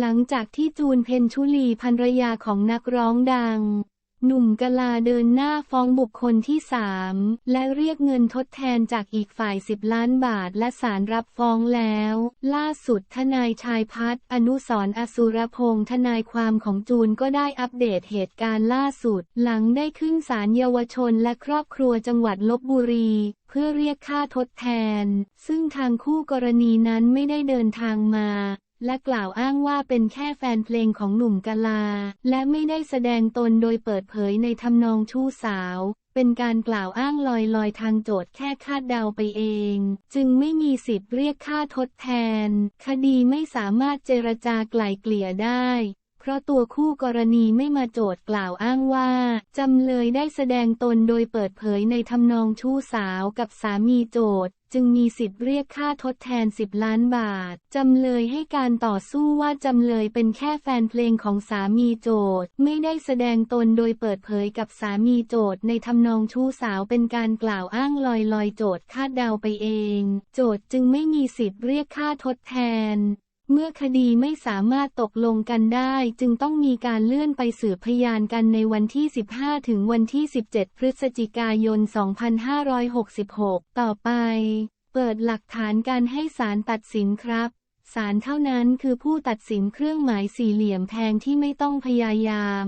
หลังจากที่จูนเพนชุลีภรรยาของนักร้องดัง หนุ่มกลาเดินหน้าฟ้องบุคคลที่สามและเรียกเงินทดแทนจากอีกฝ่าย 10 ล้านบาทและศาลรับฟ้องแล้ว ล่าสุดทนายชายพัฒน์อนุสรอสุรพงษ์ทนายความของจูนก็ได้อัปเดตเหตุการณ์ล่าสุด หลังได้ขึ้นศาลเยาวชนและครอบครัวจังหวัดลบบุรีเพื่อเรียกค่าทดแทน ซึ่งทางคู่กรณีนั้นไม่ได้เดินทางมา และกล่าวอ้างว่าเป็นแค่แฟนเพลงของหนุ่มกะลา และไม่ได้แสดงตนโดยเปิดเผยในทำนองชู้สาว เป็นการกล่าวอ้างลอยๆ ทางโจทย์แค่คาดเดาไปเอง จึงไม่มีสิทธิ์เรียกค่าทดแทน คดีไม่สามารถเจรจาไกล่เกลี่ยได้ เพราะตัวคู่กรณีไม่มาโจทย์กล่าวอ้างว่า จำเลยได้แสดงตนโดยเปิดเผยในทำนองชู้สาวกับสามีโจทย์จึงมีสิทธิ์เรียกค่าทดแทน 10 ล้านบาท จำเลยให้การต่อสู้ว่าจำเลยเป็นแค่แฟนเพลงของสามีโจทย์ ไม่ได้แสดงตนโดยเปิดเผยกับสามีโจทย์ ในทำนองชู้สาวเป็นการกล่าวอ้างลอยลอยๆโจทย์คาดเดาไปเอง โจทย์จึงไม่มีสิทธิ์เรียกค่าทดแทน มื่อคดีไม่สามารถตกลงกันได้ จึงต้องมีการเลื่อนไปสืบพยานกันในวันที่ 15 ถึงวันที่ 17 พฤศจิกายน 2566 ต่อไป เปิดหลักฐานการให้ศาลตัดสินครับศาลเท่านั้นคือผู้ตัดสินเครื่องหมายสี่เหลี่ยมแทงที่ไม่ต้องพยายาม